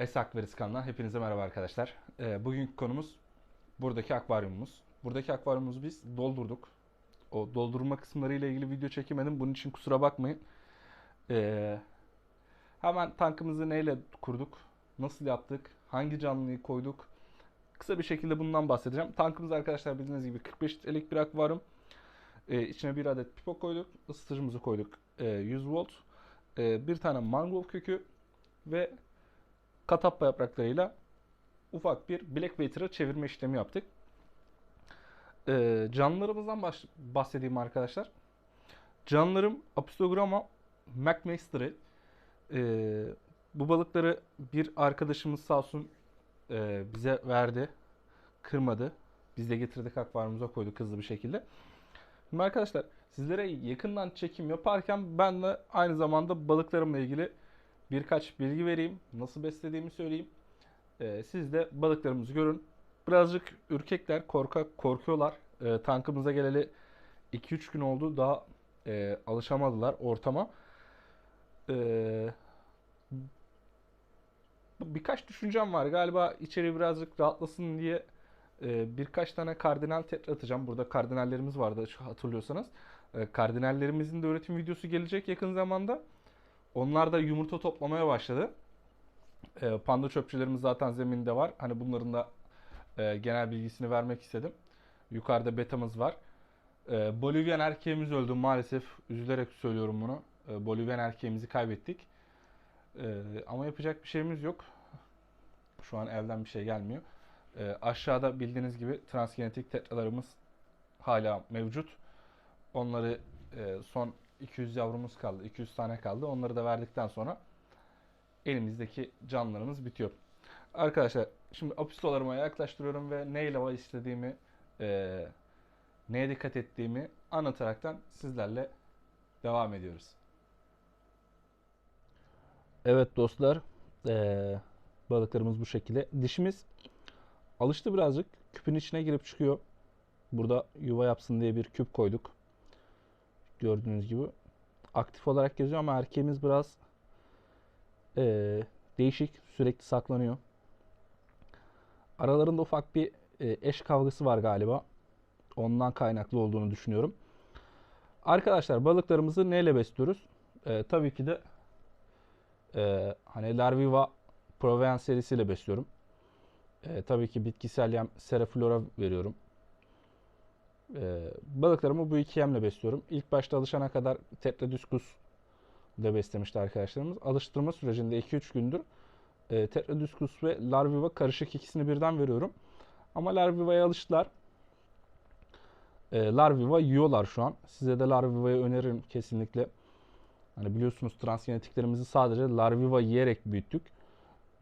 Esak Veris kanalından hepinize merhaba arkadaşlar. Ee, bugünkü konumuz buradaki akvaryumumuz. Buradaki akvaryumumuzu biz doldurduk. O doldurma kısımları ile ilgili video çekemedim. Bunun için kusura bakmayın. Ee, hemen tankımızı neyle kurduk? Nasıl yaptık? Hangi canlıyı koyduk? Kısa bir şekilde bundan bahsedeceğim. Tankımız arkadaşlar bildiğiniz gibi 45 litrelik bir akvaryum. Ee, içine bir adet pipo koyduk. Isıtıcımızı koyduk. Ee, 100 volt. Ee, bir tane mangrove kökü ve katappa yapraklarıyla ufak bir black water'a çevirme işlemi yaptık. Ee, canlılarımızdan baş- bahsedeyim arkadaşlar. Canlılarım Apistogramma McMaster'ı. Ee, bu balıkları bir arkadaşımız sağ olsun e, bize verdi. Kırmadı. Biz de getirdik akvaryumumuza koyduk hızlı bir şekilde. Şimdi arkadaşlar sizlere yakından çekim yaparken ben de aynı zamanda balıklarımla ilgili birkaç bilgi vereyim. Nasıl beslediğimi söyleyeyim. Ee, siz de balıklarımızı görün. Birazcık ürkekler, korkak, korkuyorlar. Ee, tankımıza geleli 2-3 gün oldu. Daha e, alışamadılar ortama. Ee, birkaç düşüncem var. Galiba içeri birazcık rahatlasın diye e, birkaç tane kardinal tetra atacağım. Burada kardinallerimiz vardı hatırlıyorsanız. E, kardinallerimizin de üretim videosu gelecek yakın zamanda. Onlar da yumurta toplamaya başladı. E, panda çöpçülerimiz zaten zeminde var. Hani bunların da e, genel bilgisini vermek istedim. Yukarıda betamız var. E, Bolivyan erkeğimiz öldü maalesef. Üzülerek söylüyorum bunu. E, Bolivyan erkeğimizi kaybettik. E, ama yapacak bir şeyimiz yok. Şu an elden bir şey gelmiyor. E, aşağıda bildiğiniz gibi transgenetik tetralarımız hala mevcut. Onları e, son 200 yavrumuz kaldı. 200 tane kaldı. Onları da verdikten sonra elimizdeki canlılarımız bitiyor. Arkadaşlar şimdi apistolarıma yaklaştırıyorum ve neyle istediğimi, e, neye dikkat ettiğimi anlataraktan sizlerle devam ediyoruz. Evet dostlar, e, balıklarımız bu şekilde. Dişimiz alıştı birazcık. Küpün içine girip çıkıyor. Burada yuva yapsın diye bir küp koyduk. Gördüğünüz gibi aktif olarak geziyor ama erkeğimiz biraz eee, değişik, sürekli saklanıyor. Aralarında ufak bir e, eş kavgası var galiba. Ondan kaynaklı olduğunu düşünüyorum. Arkadaşlar balıklarımızı neyle besliyoruz? E, tabii ki de e, hani Larviva Provence serisiyle besliyorum. E, tabii ki bitkisel yem Seraflora veriyorum. Ee, balıklarımı bu iki yemle besliyorum. İlk başta alışana kadar Tetradiscus da beslemişti arkadaşlarımız. Alıştırma sürecinde 2-3 gündür e, Tetradiscus ve Larviva karışık ikisini birden veriyorum. Ama Larviva'ya alıştılar. E, Larviva yiyorlar şu an. Size de Larviva'yı öneririm kesinlikle. Hani biliyorsunuz transgenetiklerimizi sadece Larviva yiyerek büyüttük.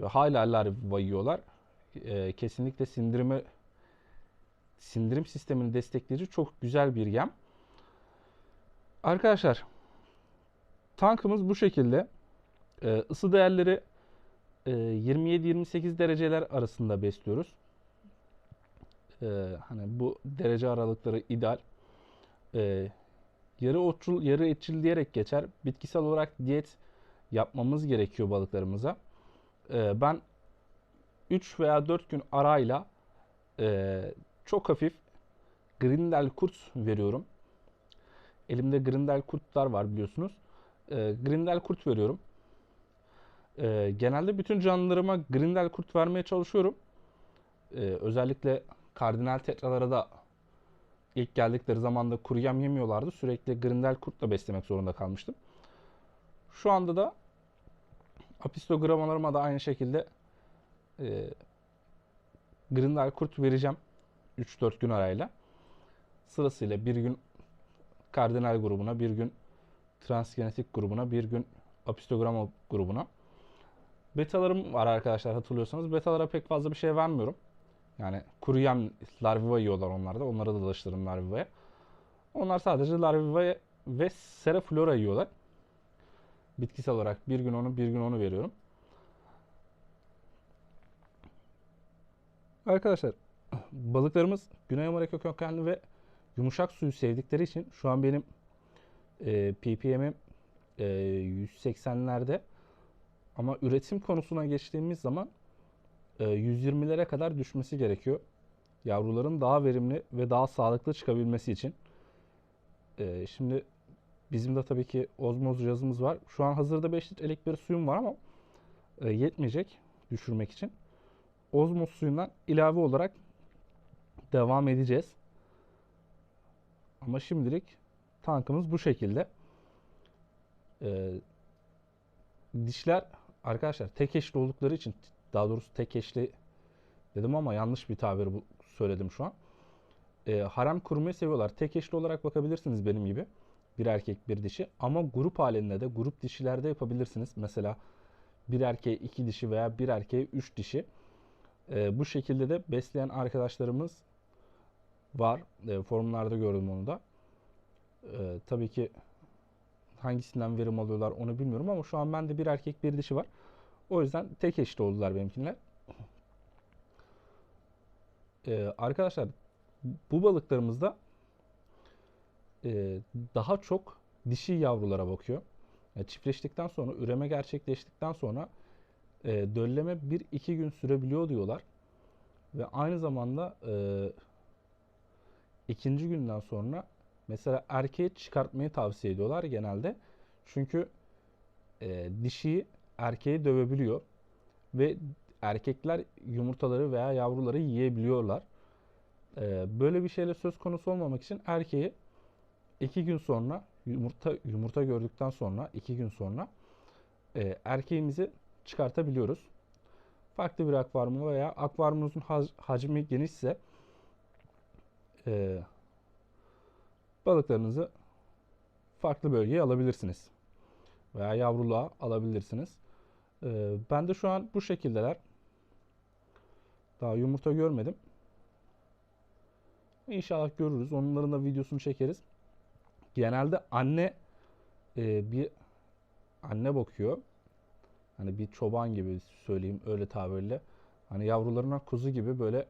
Ve hala Larviva yiyorlar. E, kesinlikle sindirimi sindirim sistemini destekleyici çok güzel bir yem. Arkadaşlar tankımız bu şekilde. Ee, ısı değerleri e, 27-28 dereceler arasında besliyoruz. Ee, hani bu derece aralıkları ideal. Ee, yarı otçul, yarı etçil diyerek geçer. Bitkisel olarak diyet yapmamız gerekiyor balıklarımıza. Ee, ben 3 veya 4 gün arayla e, çok hafif Grindel kurt veriyorum. Elimde Grindel kurtlar var biliyorsunuz. E, Grindel kurt veriyorum. E, genelde bütün canlılarıma Grindel kurt vermeye çalışıyorum. E, özellikle kardinal tetralara da ilk geldikleri zaman da kuru yem yemiyorlardı. Sürekli Grindel kurtla beslemek zorunda kalmıştım. Şu anda da apistogrammalarıma da aynı şekilde e, Grindel kurt vereceğim. 3-4 gün arayla. Sırasıyla bir gün kardinal grubuna, bir gün transgenetik grubuna, bir gün apistogramma grubuna. Betalarım var arkadaşlar hatırlıyorsanız. Betalara pek fazla bir şey vermiyorum. Yani kuru yem larviva yiyorlar onlar da. Onlara da alıştırdım larvivaya. Onlar sadece larviva ve seraflora yiyorlar. Bitkisel olarak bir gün onu bir gün onu veriyorum. Arkadaşlar balıklarımız Güney Amerika kökenli ve yumuşak suyu sevdikleri için şu an benim e, ppm'im e, 180'lerde Ama üretim konusuna geçtiğimiz zaman e, 120'lere kadar düşmesi gerekiyor. Yavruların daha verimli ve daha sağlıklı çıkabilmesi için. E, şimdi bizim de tabii ki ozmoz cihazımız var. Şu an hazırda 5 litrelik bir suyum var ama e, yetmeyecek düşürmek için. Ozmoz suyundan ilave olarak devam edeceğiz. Ama şimdilik tankımız bu şekilde. Ee, dişler arkadaşlar tek eşli oldukları için daha doğrusu tek eşli dedim ama yanlış bir tabir bu, söyledim şu an. Ee, harem kurmayı seviyorlar. Tek eşli olarak bakabilirsiniz benim gibi. Bir erkek bir dişi ama grup halinde de grup dişilerde yapabilirsiniz. Mesela bir erkeğe iki dişi veya bir erkeğe üç dişi. Ee, bu şekilde de besleyen arkadaşlarımız var. E, forumlarda gördüm onu da. E, tabii ki hangisinden verim alıyorlar onu bilmiyorum ama şu an bende bir erkek bir dişi var. O yüzden tek eşli oldular benimkiler. E, arkadaşlar bu balıklarımızda e, daha çok dişi yavrulara bakıyor. Yani çiftleştikten sonra, üreme gerçekleştikten sonra e, dölleme 1-2 gün sürebiliyor diyorlar. Ve aynı zamanda e, ikinci günden sonra mesela erkeği çıkartmayı tavsiye ediyorlar genelde. Çünkü e, dişiyi erkeği dövebiliyor ve erkekler yumurtaları veya yavruları yiyebiliyorlar. E, böyle bir şeyle söz konusu olmamak için erkeği iki gün sonra yumurta yumurta gördükten sonra iki gün sonra e, erkeğimizi çıkartabiliyoruz. Farklı bir akvaryum veya akvaryumunuzun hac- hacmi genişse e, balıklarınızı farklı bölgeye alabilirsiniz. Veya yavruluğa alabilirsiniz. E, ben de şu an bu şekildeler. Daha yumurta görmedim. İnşallah görürüz. Onların da videosunu çekeriz. Genelde anne e, bir anne bakıyor. Hani bir çoban gibi söyleyeyim öyle tabirle. Hani yavrularına kuzu gibi böyle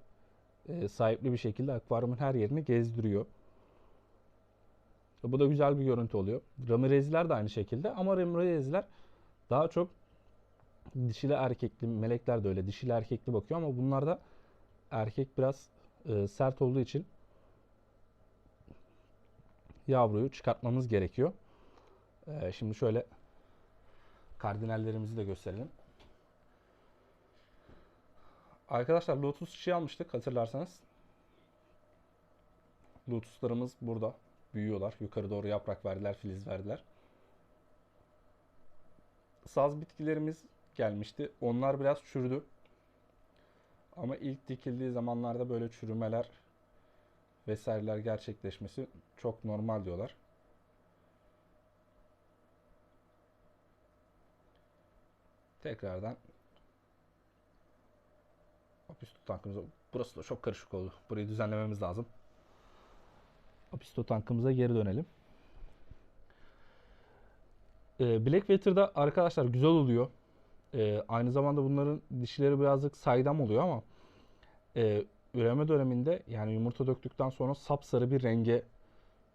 e, sahipli bir şekilde akvaryumun her yerini gezdiriyor. Bu da güzel bir görüntü oluyor. Ramirezler de aynı şekilde ama Ramirezler daha çok dişili erkekli, melekler de öyle dişili erkekli bakıyor ama bunlarda erkek biraz e, sert olduğu için yavruyu çıkartmamız gerekiyor. E, şimdi şöyle kardinallerimizi de gösterelim. Arkadaşlar lotus çiçeği almıştık hatırlarsanız. Lotuslarımız burada büyüyorlar. Yukarı doğru yaprak verdiler, filiz verdiler. Saz bitkilerimiz gelmişti. Onlar biraz çürüdü. Ama ilk dikildiği zamanlarda böyle çürümeler vesaireler gerçekleşmesi çok normal diyorlar. Tekrardan Apisto tankımıza burası da çok karışık oldu. Burayı düzenlememiz lazım. Apisto tankımıza geri dönelim. Ee, Blackwater'da arkadaşlar güzel oluyor. Ee, aynı zamanda bunların dişileri birazcık saydam oluyor ama e, üreme döneminde yani yumurta döktükten sonra sapsarı bir renge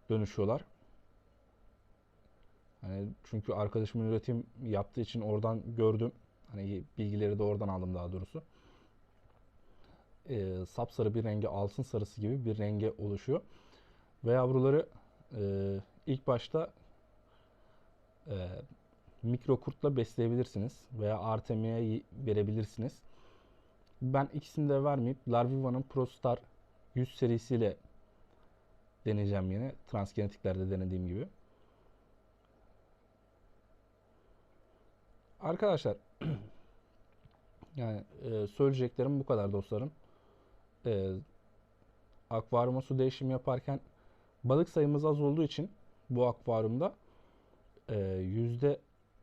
dönüşüyorlar. Hani çünkü arkadaşımın üretim yaptığı için oradan gördüm. Hani bilgileri de oradan aldım daha doğrusu. Ee, sapsarı bir renge, altın sarısı gibi bir renge oluşuyor. Ve yavruları e, ilk başta e, mikro kurtla besleyebilirsiniz veya Artemia'ya verebilirsiniz. Ben ikisini de vermeyip Larviva'nın ProStar 100 serisiyle deneyeceğim yine. Transgenetiklerde denediğim gibi. Arkadaşlar yani e, söyleyeceklerim bu kadar dostlarım. E, akvaryuma su değişimi yaparken balık sayımız az olduğu için bu akvaryumda e, %10,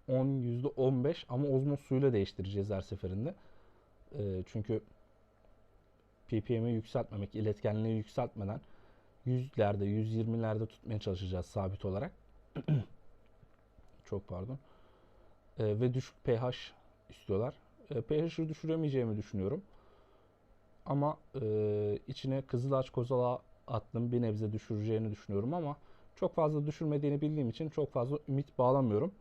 %15 ama ozmoz suyuyla değiştireceğiz her seferinde. E, çünkü ppm'i yükseltmemek, iletkenliği yükseltmeden 100'lerde, 120'lerde tutmaya çalışacağız sabit olarak. Çok pardon. E, ve düşük pH istiyorlar. E, pH'i düşüremeyeceğimi düşünüyorum. Ama e, içine kızılaç kozala attım bir nebze düşüreceğini düşünüyorum ama çok fazla düşürmediğini bildiğim için çok fazla ümit bağlamıyorum.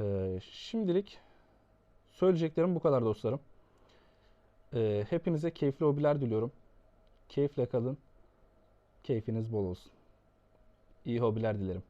E, şimdilik söyleyeceklerim bu kadar dostlarım. E, hepinize keyifli hobiler diliyorum. Keyifle kalın. Keyfiniz bol olsun. İyi hobiler dilerim.